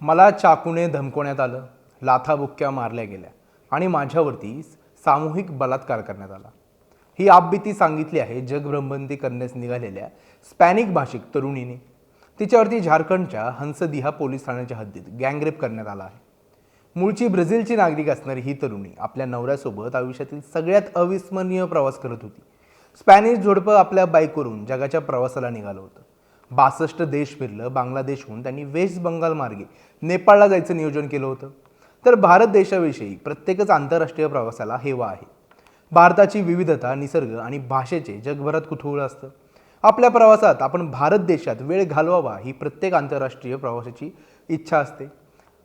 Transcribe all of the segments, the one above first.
मला चाकूने धमकवण्यात आलं लाथाबुक्क्या मारल्या गेल्या आणि माझ्यावरती सामूहिक बलात्कार करण्यात आला. ही आपबीती सांगितली आहे जगभ्रमंती करण्यास निघालेल्या स्पॅनिक भाषिक तरुणीने. तिच्यावरती झारखंडच्या हंसदिहा पोलीस ठाण्याच्या हद्दीत गँगरेप करण्यात आला आहे. मूळची ब्राझीलची नागरिक असणारी ही तरुणी आपल्या नवऱ्यासोबत आयुष्यातील सगळ्यात अविस्मरणीय प्रवास करत होती. स्पॅनिश झोडपं आपल्या बाईकवरून जगाच्या प्रवासाला निघालं होतं. बासष्ट देश फिरलं बांगलादेशहून त्यांनी वेस्ट बंगाल मार्गे नेपाळला जायचं नियोजन केलं होतं. तर भारत देशाविषयी प्रत्येकच आंतरराष्ट्रीय प्रवासाला हेवा आहे. भारताची विविधता निसर्ग आणि भाषेचे जगभरात कुतूहल असतं. आपल्या प्रवासात आपण भारत देशात वेळ घालवावा ही प्रत्येक आंतरराष्ट्रीय प्रवासाची इच्छा असते.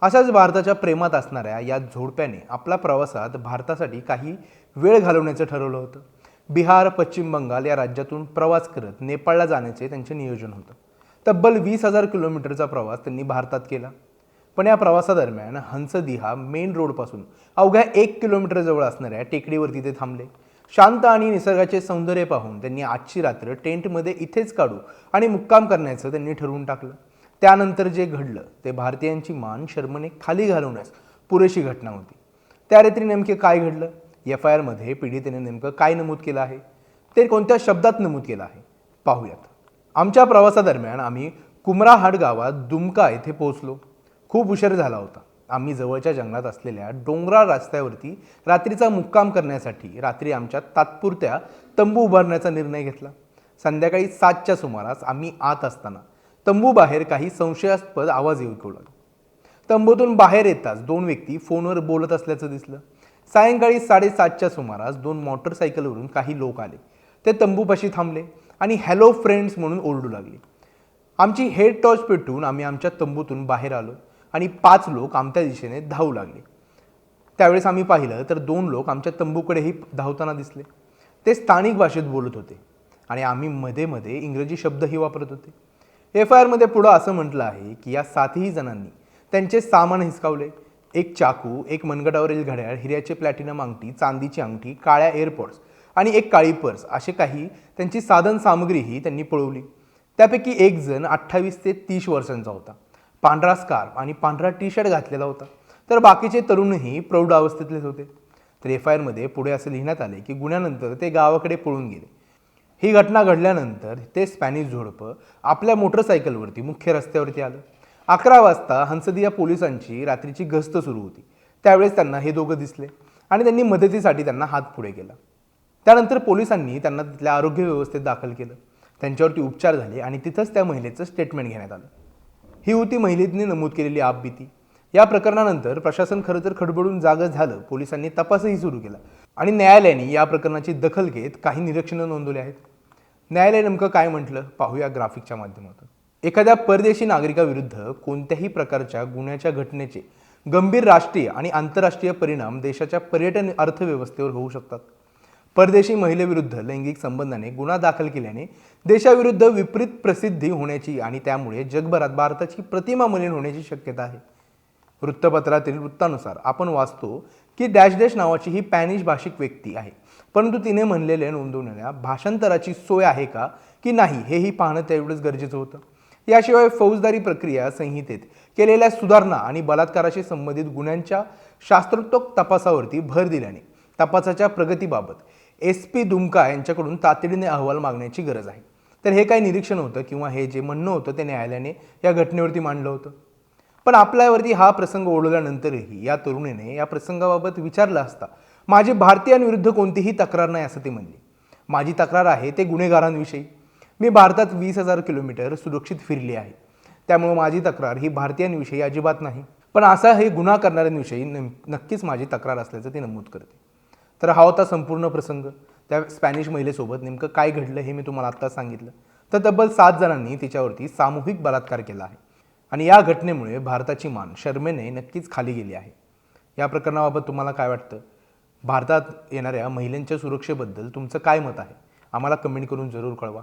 अशाच भारताच्या प्रेमात असणाऱ्या या झोडप्याने आपल्या प्रवासात भारतासाठी काही वेळ घालवण्याचं ठरवलं होतं. बिहार पश्चिम बंगाल या राज्यातून प्रवास करत नेपाळला जाण्याचे त्यांचे नियोजन होतं. तब्बल वीस हजार किलोमीटरचा प्रवास त्यांनी भारतात केला. पण या प्रवासादरम्यान हंसदिहा मेन रोडपासून अवघ्या एक किलोमीटर जवळ असणाऱ्या टेकडीवरती ते थांबले. शांत आणि निसर्गाचे सौंदर्य पाहून त्यांनी आजची रात्र टेंटमध्ये इथेच काढू आणि मुक्काम करण्याचं त्यांनी ठरवून टाकलं. त्यानंतर जे घडलं ते भारतीयांची मान शर्मने खाली घालवण्यास पुरेशी घटना होती. त्या रात्री नेमके काय घडलं? एफ आय आरमध्ये पीडितेने नेमकं काय नमूद केलं आहे? ते कोणत्या शब्दात नमूद केलं आहे? पाहूयात. आमच्या प्रवासादरम्यान आम्ही कुमराहाट गावात दुमका येथे पोहोचलो. खूप उशीर झाला होता. आम्ही जवळच्या जंगलात असलेल्या डोंगराळ रस्त्यावरती रात्रीचा मुक्काम करण्यासाठी रात्री आमच्या तात्पुरत्या तंबू उभारण्याचा निर्णय घेतला. संध्याकाळी सातच्या सुमारास आम्ही आत असताना तंबू बाहेर काही संशयास्पद आवाज येऊ लागला. तंबूतून बाहेर येताच दोन व्यक्ती फोनवर बोलत असल्याचं दिसलं. सायंकाळी साडेसातच्या सुमारास दोन मोटरसायकलवरून काही लोक आले. ते तंबूपाशी थांबले आणि हॅलो फ्रेंड्स म्हणून ओरडू लागले. आमची हेड टॉर्च पेटवून आम्ही आमच्या तंबूतून बाहेर आलो आणि पाच लोक आमच्या दिशेने धावू लागले. त्यावेळेस आम्ही पाहिलं तर दोन लोक आमच्या तंबूकडेही धावताना दिसले. ते स्थानिक भाषेत बोलत होते आणि आम्ही मध्ये मध्ये इंग्रजी शब्दही वापरत होते. एफ आय आरमध्ये पुढं असं म्हटलं आहे की या सातही जणांनी त्यांचे सामान हिसकावले. एक चाकू एक मनगटावरील घड्याळ हिऱ्याचे प्लॅटिनम अंगठी चांदीची अंगठी काळ्या एअरपोर्ट्स आणि एक काळी पर्स असे काही त्यांची साधन सामग्रीही त्यांनी पळवली. त्यापैकी एक जण अठ्ठावीस ते तीस वर्षांचा होता. पांढरा स्कार्फ आणि पांढरा टी शर्ट घातलेला होता. तर बाकीचे तरुणही प्रौढ अवस्थेतलेच होते. तर एफ आय आरमध्ये पुढे असं लिहिण्यात आले की गुन्ह्यानंतर ते गावाकडे पळून गेले. ही घटना घडल्यानंतर ते स्पॅनिश झोडपं आपल्या मोटरसायकलवरती मुख्य रस्त्यावरती आलं. अकरा वाजता हंसदिया पोलिसांची रात्रीची गस्त सुरू होती. त्यावेळेस त्यांना हे दोघं दिसले आणि त्यांनी मदतीसाठी त्यांना हात पुढे केला. त्यानंतर पोलिसांनी त्यांना तिथल्या आरोग्य व्यवस्थेत दाखल केलं. त्यांच्यावरती उपचार झाले आणि तिथंच त्या महिलेचं स्टेटमेंट घेण्यात आलं. ही होती महिलेने नमूद केलेली आपबीती या प्रकरणानंतर प्रशासन खरं तर खडबडून जागं झालं. पोलिसांनी तपासही सुरू केला. आणि न्यायालयाने या प्रकरणाची दखल घेत काही निरीक्षणं नोंदवली आहेत. न्यायालय नेमकं काय म्हटलं? पाहूया ग्राफिकच्या माध्यमातून. एखाद्या परदेशी नागरिकाविरुद्ध कोणत्याही प्रकारच्या गुन्ह्याच्या घटनेचे गंभीर राष्ट्रीय आणि आंतरराष्ट्रीय परिणाम देशाच्या पर्यटन अर्थव्यवस्थेवर होऊ शकतात. परदेशी महिलेविरुद्ध लैंगिक संबंधाने गुन्हा दाखल केल्याने देशाविरुद्ध विपरीत प्रसिद्धी होण्याची आणि त्यामुळे जगभरात भारताची प्रतिमा मलिन होण्याची शक्यता आहे. वृत्तपत्रातील वृत्तानुसार आपण वाचतो की डॅश डॅश नावाची ही पॅनिश भाषिक व्यक्ती आहे. परंतु तिने म्हणलेल्या नोंदवलेल्या भाषांतराची सोय आहे का की नाही हेही पाहणं तेवढंच गरजेचं होतं. याशिवाय फौजदारी प्रक्रिया संहितेत केलेल्या सुधारणा आणि बलात्काराशी संबंधित गुन्ह्यांच्या शास्त्रोत्तोक तपासावरती भर दिल्याने तपासाच्या प्रगतीबाबत एस पी दुमका यांच्याकडून तातडीने अहवाल मागण्याची गरज आहे. तर हे काय निरीक्षण होतं किंवा हे जे म्हणणं होतं ते न्यायालयाने या घटनेवरती मांडलं होतं. पण आपल्यावरती हा प्रसंग ओढवल्यानंतरही या तरुणीने या प्रसंगाबाबत विचारलं असता माझी भारतीयांविरुद्ध कोणतीही तक्रार नाही असं ते म्हणले. माझी तक्रार आहे ते गुन्हेगारांविषयी. मी भारतात वीस हजार किलोमीटर सुरक्षित फिरली आहे. त्यामुळे माझी तक्रार ही भारतीयांविषयी अजिबात नाही. पण असा हे गुन्हा करणाऱ्यांविषयी नक्कीच माझी तक्रार असल्याचं ती नमूद करते. तर हा होता संपूर्ण प्रसंग. त्या स्पॅनिश महिलेसोबत नेमकं काय घडलं हे मी तुम्हाला आत्ताच सांगितलं. तर तब्बल सात जणांनी तिच्यावरती सामूहिक बलात्कार केला आहे. आणि या घटनेमुळे भारताची मान शर्मेने नक्कीच खाली गेली आहे. या प्रकरणाबाबत तुम्हाला काय वाटतं? भारतात येणाऱ्या महिलांच्या सुरक्षेबद्दल तुमचं काय मत आहे? आम्हाला कमेंट करून जरूर कळवा.